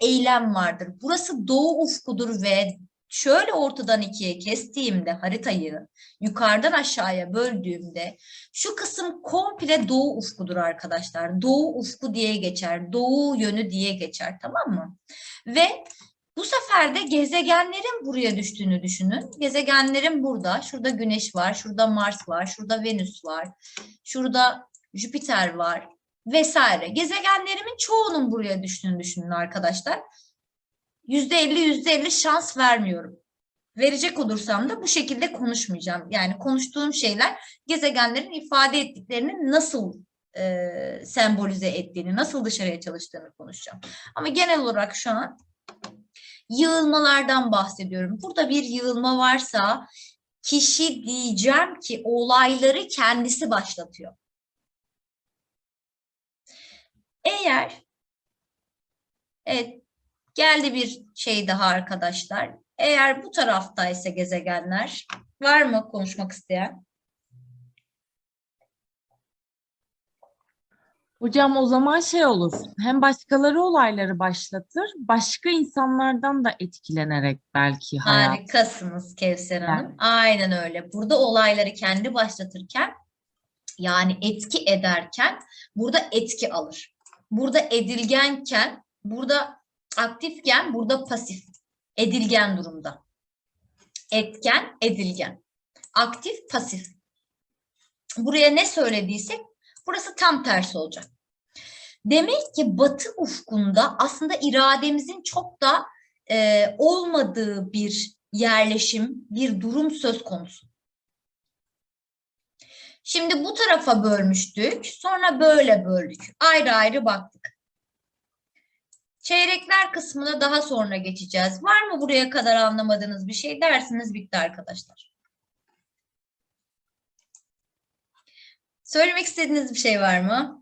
eylem vardır. Burası doğu ufkudur ve şöyle ortadan ikiye kestiğimde haritayı yukarıdan aşağıya böldüğümde şu kısım komple doğu ufkudur arkadaşlar. Doğu ufku diye geçer. Doğu yönü diye geçer tamam mı? Ve bu sefer de gezegenlerin buraya düştüğünü düşünün. Gezegenlerin burada. Şurada Güneş var, şurada Mars var, şurada Venüs var, şurada Jüpiter var vesaire. Gezegenlerimin çoğunun buraya düştüğünü düşünün arkadaşlar. Yüzde elli, yüzde elli şans vermiyorum. Verecek olursam da bu şekilde konuşmayacağım. Yani konuştuğum şeyler gezegenlerin ifade ettiklerini nasıl e, sembolize ettiğini, nasıl dışarıya çalıştığını konuşacağım. Ama genel olarak şu an yığılmalardan bahsediyorum. Burada bir yığılma varsa kişi diyeceğim ki olayları kendisi başlatıyor. Eğer evet geldi bir şey daha arkadaşlar. Eğer bu taraftaysa gezegenler var mı konuşmak isteyen? Hocam o zaman şey olur. Hem başkaları olayları başlatır, başka insanlardan da etkilenerek belki hayat. Harikasınız Kevser Hanım. Aynen öyle. Burada olayları kendi başlatırken yani etki ederken burada etki alır. Burada edilgenken, burada aktifken, burada pasif. Edilgen durumda. Etken, edilgen. Aktif, pasif. Buraya ne söylediysek burası tam tersi olacak. Demek ki batı ufkunda aslında irademizin çok da e, olmadığı bir yerleşim, bir durum söz konusu. Şimdi bu tarafa bölmüştük, sonra böyle böldük. Ayrı ayrı baktık. Çeyrekler kısmına daha sonra geçeceğiz. Var mı buraya kadar anlamadığınız bir şey? Dersiniz bitti arkadaşlar. Söylemek istediğiniz bir şey var mı?